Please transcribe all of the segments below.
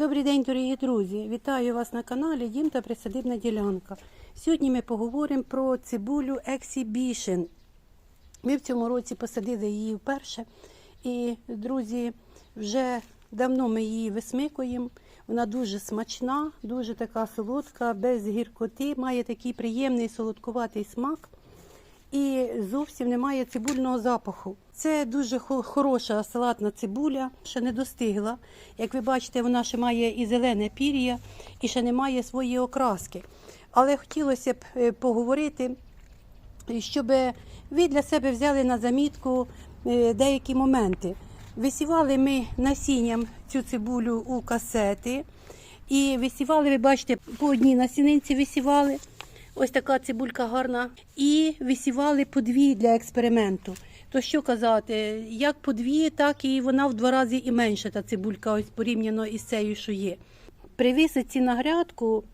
Добрий день, дорогі друзі! Вітаю вас на каналі Дім та Присадибна ділянка. Сьогодні ми поговоримо про цибулю Exhibition. Ми в цьому році посадили її вперше. І, друзі, вже давно ми її висмикуємо. Вона дуже смачна, дуже така солодка, без гіркоти, має такий приємний солодкуватий смак і зовсім немає цибульного запаху. Це дуже хороша салатна цибуля, ще не достигла. Як ви бачите, вона ще має і зелене пір'я, і ще не має своєї окраски. Але хотілося б е, поговорити, щоб ви для себе взяли на замітку е, деякі моменти. Висівали ми насінням цю цибулю у касети. І висівали, ви бачите, по одній насінинці висівали. Ось така цибулька гарна. І висівали по дві для експерименту. То що казати, як по дві, так і вона в два рази і менша та цибулька, ось порівняно із цією, що є. При висадці на грядку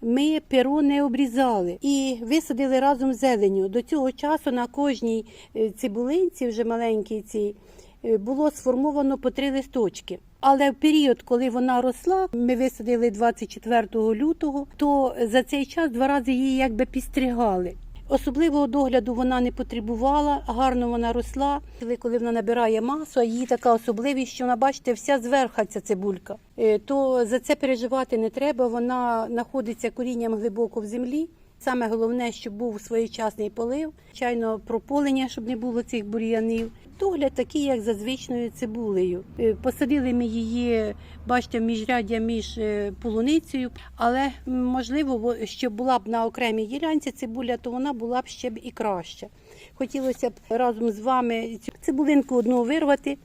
ми перо не обрізали і висадили разом зеленю. До цього часу на кожній е, цибулинці, вже маленькій цій, було сформовано по три листочки. Але в період, коли вона росла, ми висадили 24 лютого, то за цей час два рази її якби підстригали. Особливого догляду вона не потребувала, гарно вона росла. Коли вона набирає масу, а її така особливість, що вона, бачите, вся зверха ця цибулька. Е, То за це переживати не треба. Вона знаходиться корінням глибоко в землі. Саме головне, щоб був своєчасний полив, звичайно, прополення, щоб не було цих бур'янів. Догляд такий, як за звичною цибулею. Е, Посадили ми її, бачите, міжряддя між е, полуницею, але можливо, щоб була б на окремій ділянці цибуля, то вона була б ще б і краща. Хотілося б разом з вами цю цибулинку одну вирвати.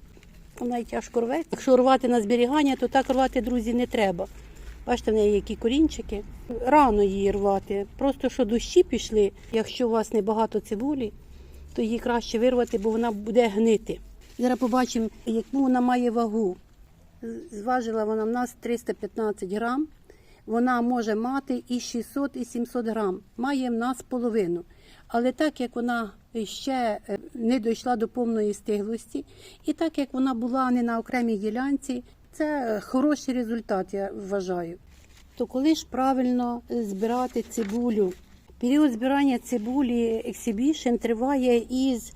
Вона й тяжко рветься. Якщо рвати на зберігання, то так рвати, друзі, не треба. Бачите, в неї які корінчики. Рано її рвати. Просто що дощі пішли. Якщо у вас небагато цибулі, то її краще вирвати, бо вона буде гнити. Зараз побачимо, яку вона має вагу. Зважила вона в нас 315 грам. Вона може мати і 600, і 700 грам. Має в нас половину. Але так як вона ще е, не дійшла до повної стиглості, і так як вона була не на окремій ділянці, це хороший результат, я вважаю. То коли ж правильно збирати цибулю? Період збирання цибулі Exhibition триває із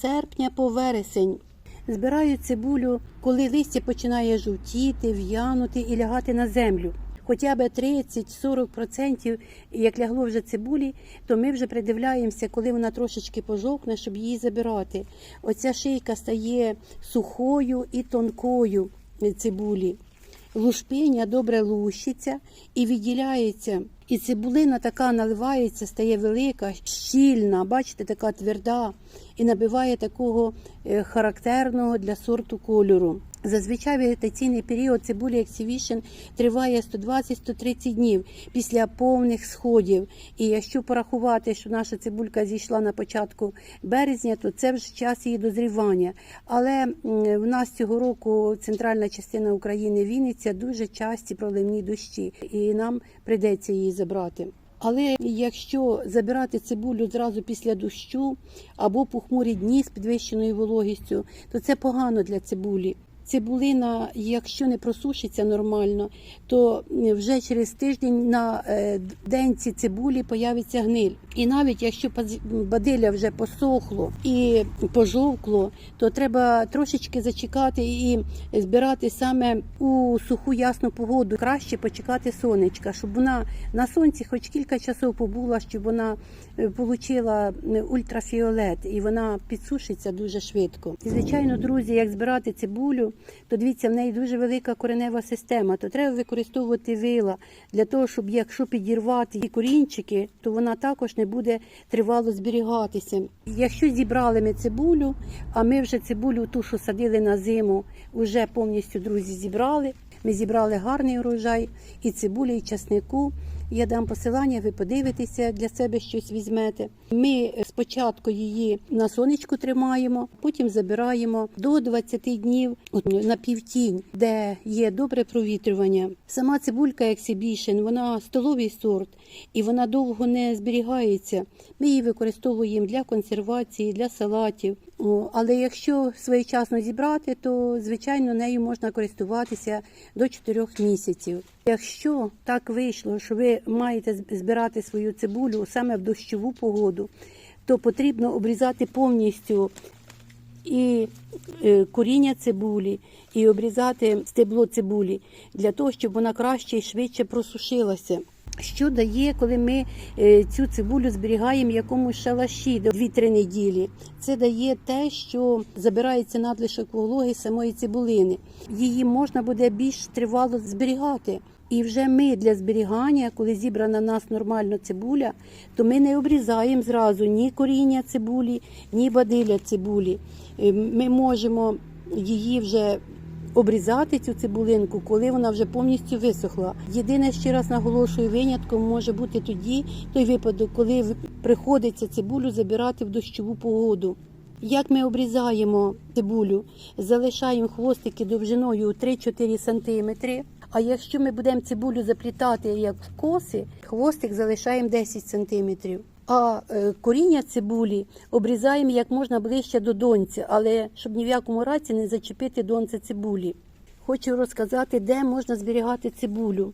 серпня по вересень. Збираю цибулю, коли листя починає жовтіти, в'янути і лягати на землю. Хоча б 30-40% як лягло вже цибулі, то ми вже придивляємося, коли вона трошечки пожовкне, щоб її забирати. Оця шийка стає сухою і тонкою цибулі. Лушпиня добре лущиться і відділяється. І цибулина така наливається, стає велика, щільна, бачите, така тверда і набиває такого е, характерного для сорту кольору. Зазвичай вегетаційний період цибулі Exhibition триває 120-130 днів після повних сходів. І якщо порахувати, що наша цибулька зійшла на початку березня, то це вже час її дозрівання. Але в нас цього року центральна частина України Вінниця дуже часті проливні дощі, і нам прийдеться її забрати. Але якщо забирати цибулю зразу після дощу або похмурі дні з підвищеною вологістю, то це погано для цибулі. Цибулина, якщо не просушиться нормально, то вже через тиждень на е, денці цибулі появиться гниль. І навіть якщо паз- вже посохло і пожовкло, то треба трошечки зачекати і збирати саме у суху ясну погоду. Краще почекати сонечка, щоб вона на сонці хоч кілька часов побула, щоб вона е, отримала ультрафіолет і вона підсушиться дуже швидко. І звичайно, друзі, як збирати цибулю, то дивіться, в неї дуже велика коренева система. То треба використовувати вила для того, щоб якщо підірвати її корінчики, то вона також не буде тривало зберігатися. Якщо зібрали ми цибулю, а ми вже цибулю ту, що садили на зиму, вже повністю друзі зібрали. Ми зібрали гарний урожай і цибулі, і часнику. Я дам посилання, ви подивитеся для себе щось візьмете. Ми спочатку її на сонечку тримаємо, потім забираємо до 20 днів от, на півтінь, де є добре провітрювання. Сама цибулька Exhibition, вона столовий сорт і вона довго не зберігається. Ми її використовуємо для консервації, для салатів. Але якщо своєчасно зібрати, то звичайно нею можна користуватися до 4 місяців. Якщо так вийшло, що ви маєте збирати свою цибулю саме в дощову погоду, то потрібно обрізати повністю і е, коріння цибулі, і обрізати стебло цибулі для того, щоб вона краще і швидше просушилася. Що дає, коли ми е, цю цибулю зберігаємо в якомусь шалаші до 2-3 неділі? Це дає те, що забирається надлишок вологи самої цибулини. Її можна буде більш тривало зберігати. І вже ми для зберігання, коли зібрана нас нормально цибуля, то ми не обрізаємо зразу ні коріння цибулі, ні бадиля цибулі. Е, Ми можемо її вже обрізати цю цибулинку, коли вона вже повністю висохла. Єдине, ще раз наголошую, винятком може бути тоді той випадок, коли приходиться цибулю забирати в дощову погоду. Як ми обрізаємо цибулю? Залишаємо хвостики довжиною 3-4 см. А якщо ми будемо цибулю заплітати як в коси, хвостик залишаємо 10 см. А е, коріння цибулі обрізаємо як можна ближче до донця, але щоб ні в якому разі не зачепити донце цибулі. Хочу розказати, де можна зберігати цибулю.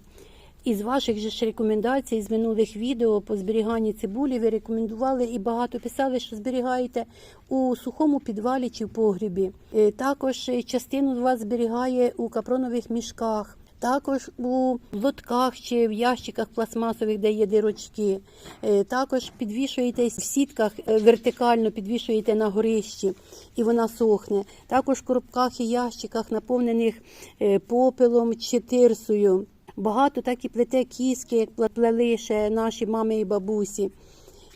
Із ваших же ж рекомендацій з минулих відео по зберіганні цибулі ви рекомендували і багато писали, що зберігаєте у сухому підвалі чи в погрібі. Е, Також е, частину вас зберігає у капронових мішках. Також у лотках чи в ящиках пластмасових, де є дирочки. Е, Також підвішуєте в сітках е, вертикально, підвішуєте на горищі, і вона сохне. Також в коробках і ящиках, наповнених е, попелом чи тирсою. Багато так і плете кіски, як пле- плели ще наші мами і бабусі.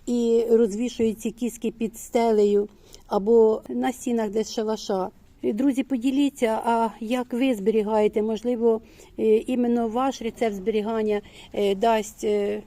І розвішують ці кіски під стелею або на стінах десь шалаша. Друзі, поділіться, а як ви зберігаєте? Можливо, е, іменно ваш рецепт зберігання е, дасть е,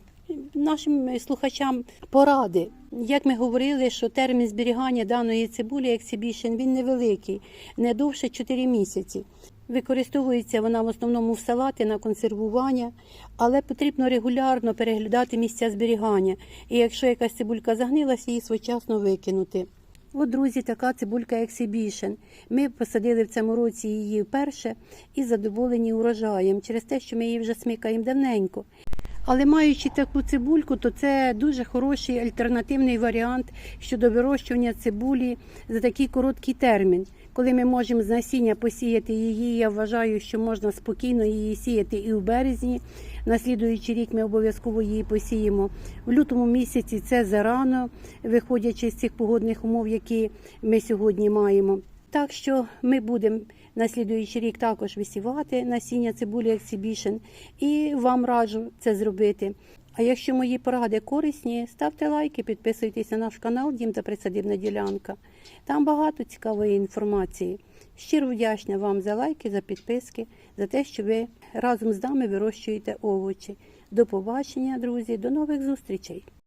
нашим слухачам поради. Як ми говорили, що термін зберігання даної цибулі Exhibition, він невеликий, не довше 4 місяці. Використовується вона в основному в салати на консервування, але потрібно регулярно переглядати місця зберігання. І якщо якась цибулька загнилася, її своєчасно викинути. От, друзі, така цибулька Exhibition. Ми посадили в цьому році її вперше і задоволені урожаєм через те, що ми її вже смикаємо давненько. Але маючи таку цибульку, то це дуже хороший альтернативний варіант щодо вирощування цибулі за такий короткий термін. Коли ми можемо з насіння посіяти її, я вважаю, що можна спокійно її сіяти і в березні. На слідуючий рік ми обов'язково її посіємо. В лютому місяці це зарано, виходячи з цих погодних умов, які ми сьогодні маємо. Так що ми будемо на слідуючий рік також висівати насіння цибулі Exhibition і вам раджу це зробити. А якщо мої поради корисні, ставте лайки, підписуйтесь на наш канал Дім та Присадибна ділянка. Там багато цікавої інформації. Щиро вдячна вам за лайки, за підписки, за те, що ви разом з нами вирощуєте овочі. До побачення, друзі, до нових зустрічей!